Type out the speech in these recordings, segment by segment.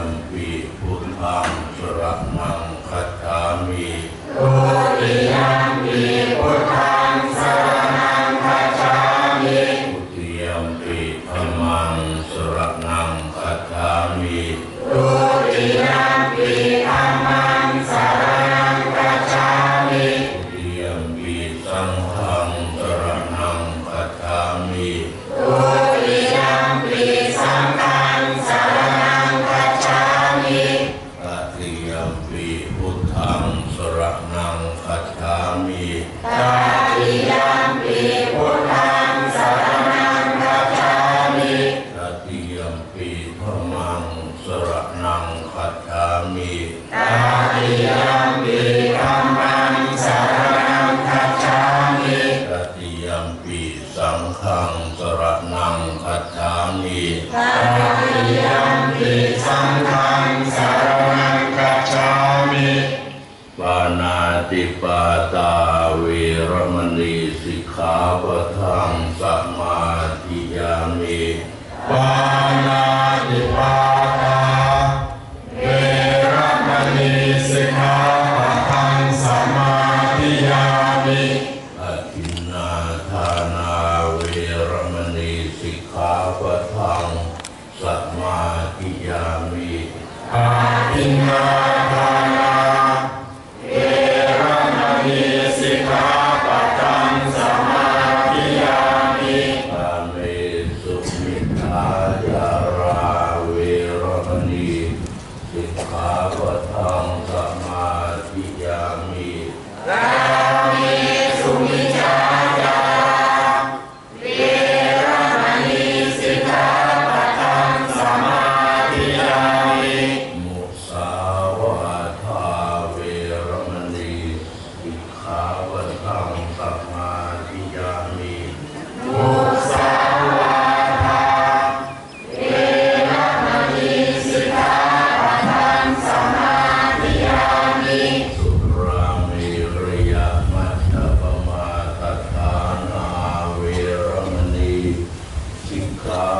ยัมปีพุทธังสระมังคัจฉามีโอติยัมปีพุท พุทธังสรณังคัจฉามิตาติยัมปิพุทธังสรณังคัจฉามิตติยัมปีธัมมังสรณังคัจฉามิตาติยัมปิธัมมังสรณังคัจฉามิตติยัมปีสังฆังสรณังคัจฉามิตาติยัมปิ ปาตาเวรมณีสิกขาปะทังสมาธิยามิปานาติปาตาเวรมณีสิกขาปะทังสมาธิยามิอาทินนาทานาเวรมณีสิกขาปะทังสมาธิยามิอาทินนาทาาปะทังสมาธิยามิสุมิจฉาจาเวรมณีสิกขาปะทังสมาธิยามิมุสาวาทาเวรมณีสิกขาปะทังสมา ขา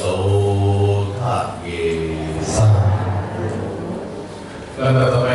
โสทะเยสังแล้วต่อไป